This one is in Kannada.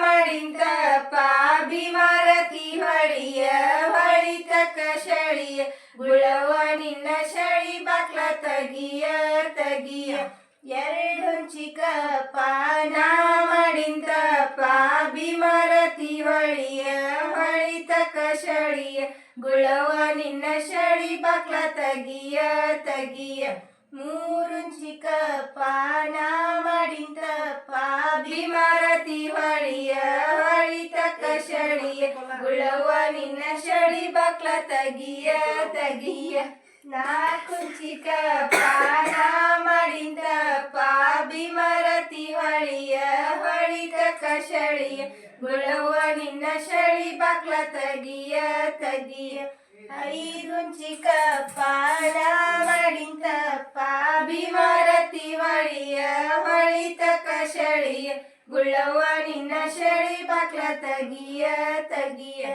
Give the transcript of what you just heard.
ಮಾಡಿಂತಪ್ಪ ಬಿಮಾರತಿ ಹೊಳಿಯ ಹೊಳಿತ ಕಷಳಿಯ ಗುಳವ ನಿನ್ನ ಶಳಿ ಬಾಕ್ಲ ತಗಿಯ ತಗಿಯ. ಎರಡೊಂಚಿಕ ಪಾನ ಮಾಡಿಂತಪ್ಪ ಬಿಮಾರತಿ ಹೊಳಿಯ ಹೊಳಿತ ಕಷಳಿಯ ಗುಳವ ನಿನ್ನ ಶಳಿ ಬಾಕ್ಲ ತಗಿಯ ತಗಿಯ. ಮೂರುಂಚಿಕ ಬಿಮಾರತಿ ಹೊಳಿಯ, ಹೊಳಿತ ಶಳಿಯ ಗುಳವ ನಿನ್ನ ಶಳಿ ಬಕ್ಲ ತಗಿಯ ತಗಿಯ. ನಾಲ್ಕುಂಚಿಕ ಪಾನ ಮಾಡಿಂತಪ್ಪ ಬಿಮಾರತಿ ಹೊಳಿಯ, ಹೊಳಿತ ಶಳಿಯ ಗುಳವ ನಿನ್ನ ಶಳಿ ಬಕ್ಲ ತಗಿಯ ತಗಿಯ. ಐದುಂಚಿಕ ಪಾನ ಕಷಳಿಯ ಗುಳವ ನಿನ್ನ ಶಳಿ ಬಾಕ್ಲ ತಗಿಯ ತಗಿಯ.